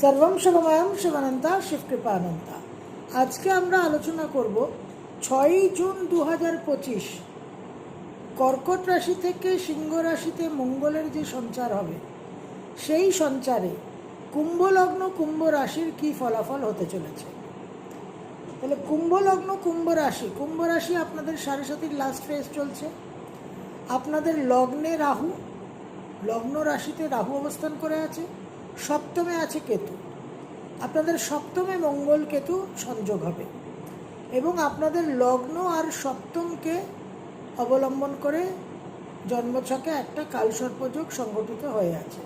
সর্বম শিবময়ম শিবানন্তা শিবকৃপানন্তা। আজকে আমরা আলোচনা করব ছয়ই জুন দু হাজার পঁচিশ। কর্কট রাশি থেকে সিংহ রাশিতে মঙ্গলের যে সঞ্চার হবে, সেই সঞ্চারে কুম্ভ লগ্ন কুম্ভ রাশির কি ফলাফল হতে চলেছে? তাহলে কুম্ভ লগ্ন কুম্ভ রাশি কুম্ভ রাশি আপনাদের সাড়ে সাতির লাস্ট ফেজ চলছে। আপনাদের লগ্নে রাহু, লগ্ন রাশিতে রাহু অবস্থান করে আছে। সপ্তমে আছে কেতু। আপনাদের সপ্তমে মঙ্গল কেতু সংযোগ হবে এবং আপনাদের লগ্ন আর সপ্তমকে অবলম্বন করে জন্মছকে একটা কালসর্পযোগ সংগঠিত হয়ে আছে।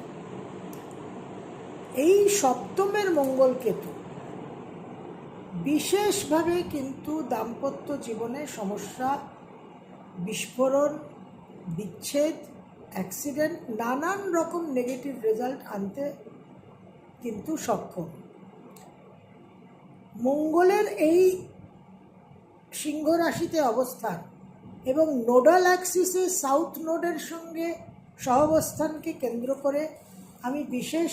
এই সপ্তমের মঙ্গল কেতু বিশেষভাবে কিন্তু দাম্পত্য জীবনে সমস্যা, বিস্ফোরণ, বিচ্ছেদ, অ্যাক্সিডেন্ট, নানান রকম নেগেটিভ রেজাল্ট আনতে কিন্তু সক্ষম। মঙ্গলের এই সিংহ রাশিতে অবস্থান এবং নোডাল অ্যাক্সিসে সাউথ নোডের সঙ্গে সহাবস্থানকে কেন্দ্র করে আমি বিশেষ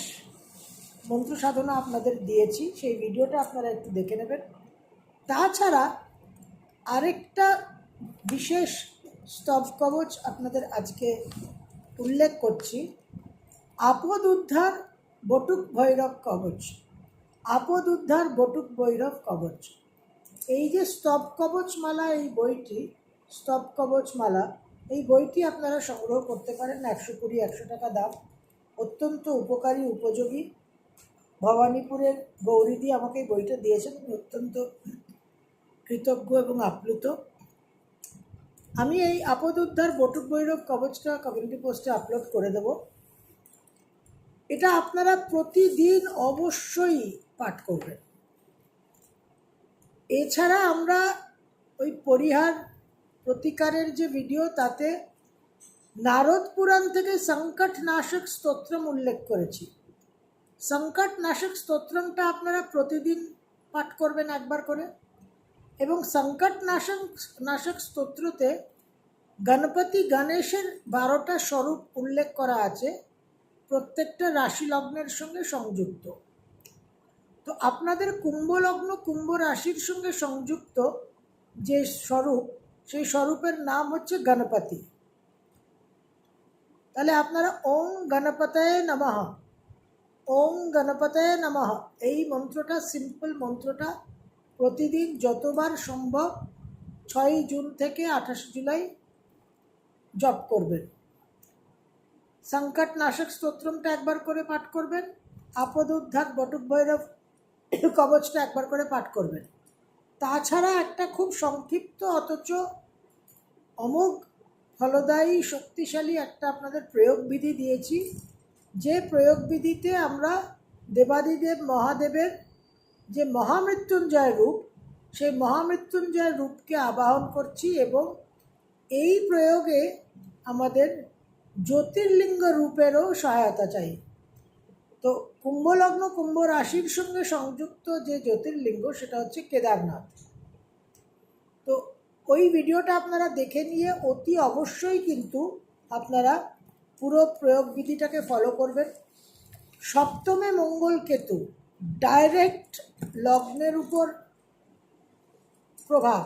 মন্ত্র সাধনা আপনাদের দিয়েছি, সেই ভিডিওটা আপনারা একটু দেখে নেবেন। তাছাড়া আরেকটা বিশেষ স্তব কবচ আপনাদের আজকে উল্লেখ করছি, আপদ উদ্ধার বটুক ভৈরব কবচ। আপদ উদ্ধার বটুক ভৈরব কবচ। এই যে স্তব কবচ মালা এই বইটি, স্তব কবচ মালা, এই বইটি আপনারা সংগ্রহ করতে পারেন একশো কুড়ি, একশো টাকা দাম। অত্যন্ত উপকারী, উপযোগী। ভবানীপুরের গৌরীদি আমাকে এই বইটা দিয়েছেন আমি অত্যন্ত কৃতজ্ঞ এবং আপ্লুত। আমি এই আপদ উদ্ধার বটুক ভৈরব কবচটা কমিউনিটি পোস্টে আপলোড করে দেব। এটা আপনারা প্রতিদিন অবশ্যই পাঠ করবেন। এছাড়া আমরা ওই পরিহার প্রতিকারের যে ভিডিও তাতে নারদ পুরাণ থেকে সংকট নাশক স্তোত্রম উল্লেখ করেছি। সংকট নাশক স্তোত্রমটা আপনারা প্রতিদিন পাঠ করবেন একবার করে। এবং সংকট নাশক নাশক স্তোত্রতে গণপতি গণেশের বারোটা স্বরূপ উল্লেখ করা আছে। প্রত্যেকটা রাশি লগ্নের সঙ্গে সংযুক্ত। তো আপনাদের কুম্ভ লগ্ন কুম্ভ রাশির সঙ্গে সংযুক্ত যে স্বরূপ, সেই স্বরূপের নাম হচ্ছে গণপতি। তাহলে আপনারা ওং গণপতায় নমঃ ওং গণপতায় নমঃ, এই মন্ত্রটা, সিম্পল মন্ত্রটা প্রতিদিন যতবার সম্ভব ছয়ই জুন থেকে আঠাশ জুলাই জপ করবেন। সংকট নাশক স্তোত্রমটা একবার করে পাঠ করবেন। আপদ উদ্ধার বটুক ভৈরব কবচটা একবার করে পাঠ করবেন। তাছাড়া একটা খুব সংক্ষিপ্ত, অথচ অমোঘ, ফলদায়ী, শক্তিশালী একটা আপনাদের প্রয়োগবিধি দিয়েছি। যে প্রয়োগবিধিতে আমরা দেবাদিদেব, মহাদেবের যে মহামৃত্যুঞ্জয় রূপ, সেই মহামৃত্যুঞ্জয় রূপকে আবাহন করছি এবং এই প্রয়োগে আমাদের জ্যোতির্লিঙ্গ রূপেরও সহায়তা চাই। তো কুম্ভলগ্ন কুম্ভ রাশির সঙ্গে সংযুক্ত যে জ্যোতির্লিঙ্গ সেটা হচ্ছে কেদারনাথ। তো ওই ভিডিওটা আপনারা দেখে নিয়ে অতি অবশ্যই কিন্তু আপনারা পুরো প্রয়োগবিধিটাকে ফলো করবেন। সপ্তমে মঙ্গল কেতু ডাইরেক্ট লগ্নের উপর প্রভাব।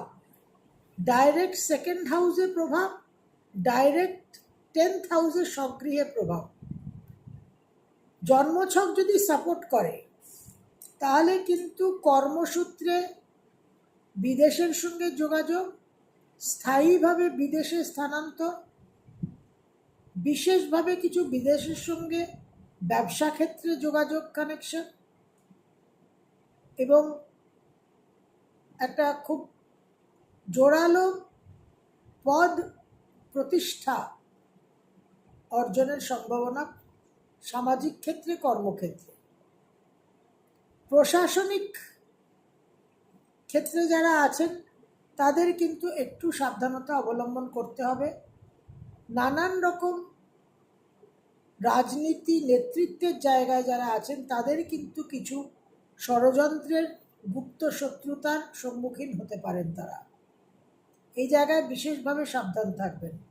ডাইরেক্ট সেকেন্ড হাউসে প্রভাব ডাইরেক্ট টেন্থ হাউসে সক্রিয় প্রভাব। জন্মছক যদি সাপোর্ট করে, তাহলে কিন্তু কর্মসূত্রে বিদেশের সঙ্গে যোগাযোগ, স্থায়ীভাবে বিদেশে স্থানান্তর, বিশেষভাবে কিছু বিদেশের সঙ্গে ব্যবসা ক্ষেত্রে যোগাযোগ কানেকশন এবং একটা খুব জোরালো পদ প্রতিষ্ঠা অর্জনের সম্ভাবনা সামাজিক ক্ষেত্রে, কর্মক্ষেত্রে। প্রশাসনিক ক্ষেত্রে যারা আছেন, তাদের কিন্তু একটু সাবধানতা অবলম্বন করতে হবে। নানান রকম রাজনীতি, নেতৃত্বের জায়গায় যারা আছেন, তাদের কিন্তু কিছু ষড়যন্ত্রের গুপ্ত শত্রুতার সম্মুখীন হতে পারেন তারা। এই জায়গায় বিশেষভাবে সাবধান থাকবেন।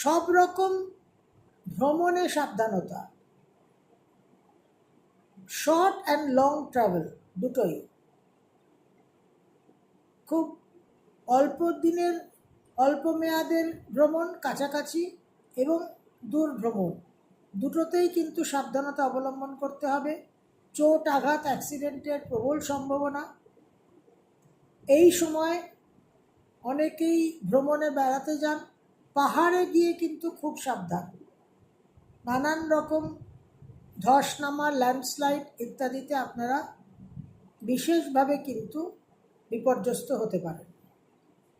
সব রকম ভ্রমণে সাবধানতা। শর্ট অ্যান্ড লং ট্রাভেল দুটোই। খুব অল্প দিনের, অল্প মেয়াদের ভ্রমণ কাছাকাছি এবং দূর ভ্রমণ। দুটোতেই কিন্তু সাবধানতা অবলম্বন করতে হবে। চোট, আঘাত, অ্যাক্সিডেন্টের প্রবল সম্ভাবনা। এই সময় অনেকেই ভ্রমণে বেড়াতে যান। পাহাড়ে গিয়ে কিন্তু খুব সাবধান। নানান রকম ধস নামা, ল্যান্ডস্লাইড ইত্যাদিতে আপনারা বিশেষভাবে কিন্তু বিপর্যস্ত হতে পারেন।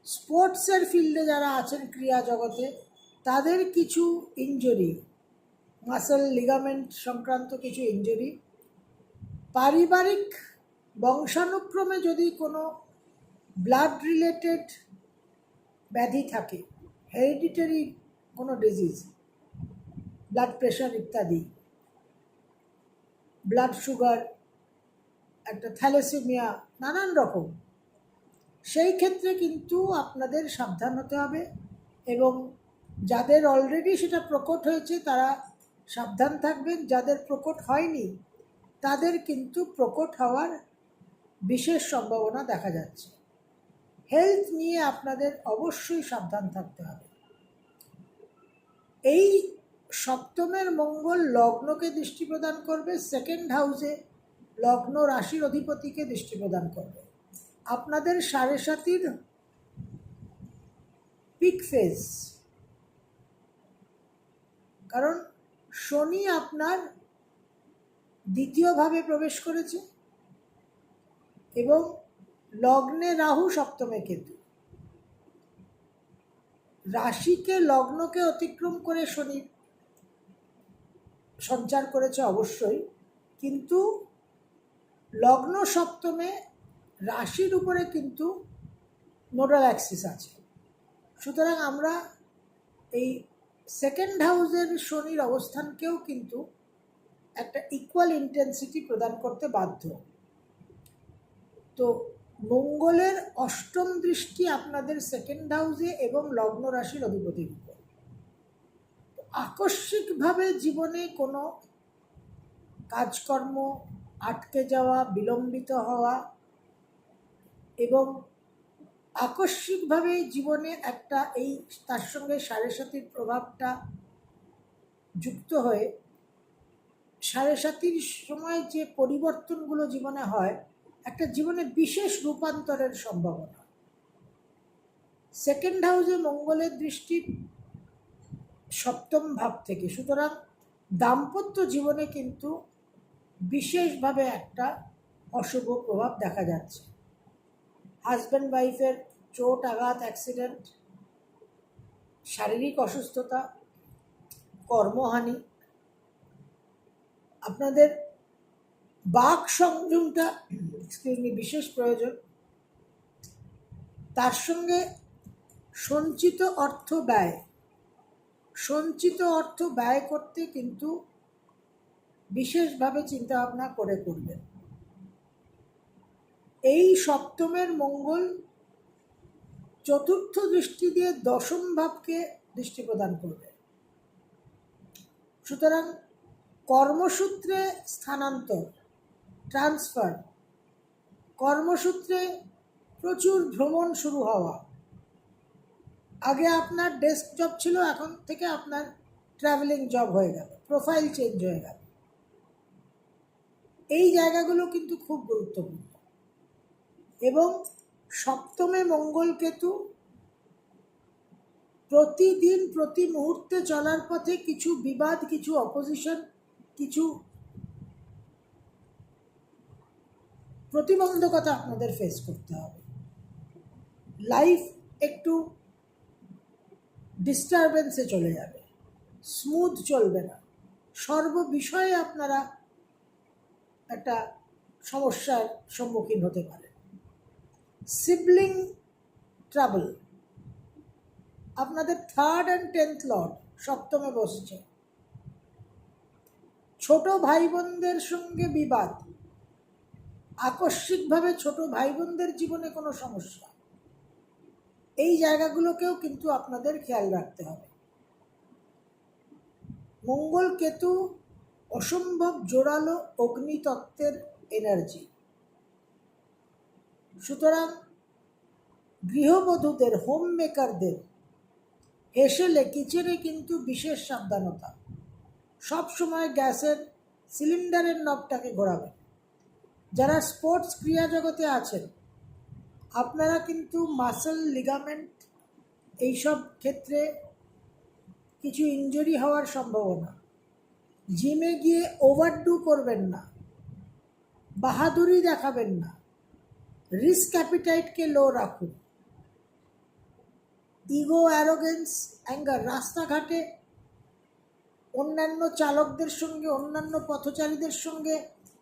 স্পোর্টসের ফিল্ডে যারা আছেন ক্রীড়া জগতে, তাদের কিছু ইনজুরি মাসেল লিগামেন্ট সংক্রান্ত কিছু ইনজুরি পারিবারিক বংশানুক্রমে যদি কোনো ব্লাড রিলেটেড ব্যাধি থাকে হেরিডিটারি কোনো ডিজিজ ব্লাড প্রেশার ইত্যাদি ব্লাড সুগার একটা থ্যালাসেমিয়া নানান রকম। সেই ক্ষেত্রে কিন্তু আপনাদের সাবধান হতে হবে এবং যাদের অলরেডি সেটা প্রকট হয়েছে তারা সাবধান থাকবেন, যাদের প্রকট হয়নি তাদের কিন্তু প্রকট হওয়ার বিশেষ সম্ভাবনা দেখা যাচ্ছে। হেলথ নিয়ে আপনাদের অবশ্যই সাবধান থাকতে হবে। এই সপ্তমের মঙ্গল লগ্নকে দৃষ্টি প্রদান করবে সেকেন্ড হাউসে লগ্ন রাশির অধিপতিকে দৃষ্টি প্রদান করবে। আপনাদের সাড়ে সাতির পিক ফেজ কারণ শনি আপনার দ্বিতীয়ভাবে প্রবেশ করেছে এবং লগ্নে রাহু সপ্তমে কেতু রাশিকে লগ্নকে অতিক্রম করে শনি সঞ্চার করেছে অবশ্যই, কিন্তু লগ্ন সপ্তমে রাশির উপরে কিন্তু নোডাল অ্যাক্সিস আছে। সুতরাং আমরা এই সেকেন্ড হাউসের শনির অবস্থানকেও কিন্তু একটা ইকুয়াল ইন্টেন্সিটি প্রদান করতে বাধ্য। তো মঙ্গলের অষ্টম দৃষ্টি আপনাদের সেকেন্ড হাউসে এবং লগ্ন রাশির অধিপতির উপর। আকস্মিকভাবে জীবনে কোনো কাজকর্ম আটকে যাওয়া, বিলম্বিত হওয়া এবং আকস্মিকভাবে জীবনে একটা এই তার সঙ্গে সাড়ে সাতির প্রভাবটা যুক্ত হয়ে সাড়ে সাতির সময় যে পরিবর্তনগুলো জীবনে হয় একটা জীবনে বিশেষ রূপান্তরের সম্ভাবনা। সেকেন্ড হাউসে মঙ্গলের দৃষ্টি সপ্তম ভাব থেকে। সুতরাং দাম্পত্য জীবনে কিন্তু বিশেষভাবে একটা অশুভ প্রভাব দেখা যাচ্ছে। হাজব্যান্ড ওয়াইফের চোট, আঘাত অ্যাক্সিডেন্ট শারীরিক অসুস্থতা, কর্মহানি, আপনাদের বাক সংযমটা এক্সকিউজ বিশেষ প্রয়োজন। তার সঙ্গে সঞ্চিত অর্থ ব্যয়। সঞ্চিত অর্থ ব্যয় করতে কিন্তু বিশেষভাবে চিন্তাভাবনা করে করবেন। এই সপ্তমের মঙ্গল চতুর্থ দৃষ্টি দিয়ে দশম ভাবকে দৃষ্টি প্রদান করবে। সুতরাং কর্মসূত্রে স্থানান্তর। ট্রান্সফার কর্মসূত্রে প্রচুর ভ্রমণ শুরু হওয়া। আগে আপনার ডেস্ক জব ছিল, এখন থেকে আপনার ট্রাভেলিং জব হয়ে গেল প্রোফাইল চেঞ্জ হয়ে গেল। এই জায়গাগুলো কিন্তু খুব গুরুত্বপূর্ণ। এবং সপ্তমে মঙ্গল কেতু প্রতিদিন, প্রতি মুহূর্তে চলার পথে কিছু বিবাদ, কিছু অপোজিশন কিছু প্রতিবন্ধকতা আপনাদের ফেস করতে হবে। লাইফ একটু ডিস্টারবেন্সে চলে যাবে। স্মুথ চলবে না। সর্ব বিষয়ে আপনারা একটা সমস্যার সম্মুখীন হতে পারে সিবলিং ট্রাবল আপনাদের থার্ড অ্যান্ড টেন্থ লর্ড সপ্তমে বসছে। ছোট ভাই বোনদের সঙ্গে বিবাদ। আকস্মিকভাবে ছোট ভাই বোনদের জীবনে কোনো সমস্যা। এই জায়গাগুলোকেও কিন্তু আপনাদের খেয়াল রাখতে হবে। মঙ্গল কেতু অসম্ভব জোরালো অগ্নিতত্ত্বের এনার্জি সুতরাং গৃহবধূদের হোম মেকারদের হেসেলে, কিচেনে কিন্তু বিশেষ সাবধানতা। সব সময় গ্যাসের সিলিন্ডারের নবটাকে ঘোরাবেন। যারা স্পোর্টস ক্রিয়া জগতে আছেন, আপনারা কিন্তু মাসেল লিগামেন্ট এইসব ক্ষেত্রে কিছু ইনজুরি হওয়ার সম্ভাবনা। জিমে গিয়ে ওভারডু করবেন না, বাহাদুরি দেখাবেন না রিস্ক অ্যাপিটাইটকে লো রাখুন। ইগো অ্যারোগেন্স অ্যাঙ্গার রাস্তাঘাটে অন্যান্য চালকদের সঙ্গে, অন্যান্য পথচারীদের সঙ্গে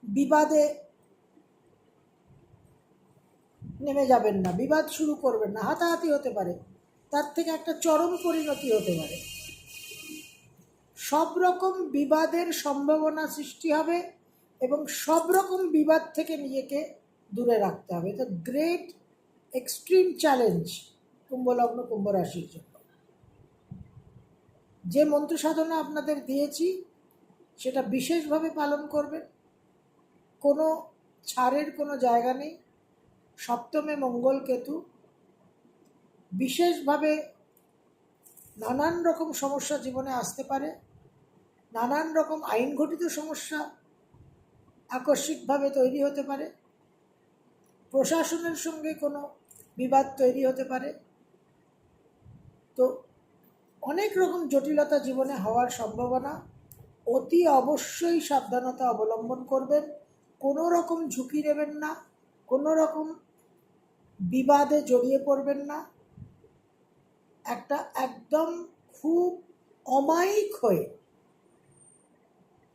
বিবাদে নেমে যাবেন না, বিবাদ শুরু করবেন না, হাতাহাতি হতে পারে। তার থেকে একটা চরম পরিণতি হতে পারে। সব রকম বিবাদের সম্ভাবনা সৃষ্টি হবে এবং সব রকম বিবাদ থেকে নিজেকে দূরে রাখতে হবে। তো গ্রেট এক্সট্রিম চ্যালেঞ্জ কুম্ভলগ্ন কুম্ভ রাশির জন্য। যে মন্ত্র সাধনা আপনাদের দিয়েছি, সেটা বিশেষভাবে পালন করবেন। কোনো ছাড়ের কোনো জায়গা নেই। সপ্তমে মঙ্গল কেতু বিশেষভাবে নানান রকম সমস্যা জীবনে আসতে পারে, নানান রকম আইন ঘটিত সমস্যা আকস্মিকভাবে তৈরি হতে পারে, প্রশাসনের সঙ্গে কোনো বিবাদ তৈরি হতে পারে। তো অনেক রকম জটিলতা জীবনে হওয়ার সম্ভাবনা, অতি অবশ্যই সাবধানতা অবলম্বন করবেন, কোনো রকম ঝুঁকি নেবেন না, কোনো রকম বিবাদে জড়িয়ে পড়বেন না। একটা একদম খুব অমায়িক হয়ে,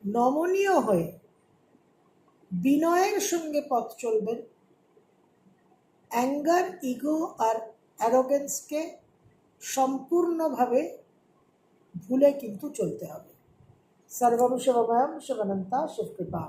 নমনীয় হয়ে বিনয়ের সঙ্গে পথ চলবেন। অ্যাঙ্গার, ইগো আর অ্যারোগেন্সকে সম্পূর্ণভাবে ভুলে কিন্তু চলতে হবে। সর্বম শিবময়ম শিবানন্তা শিবকৃপা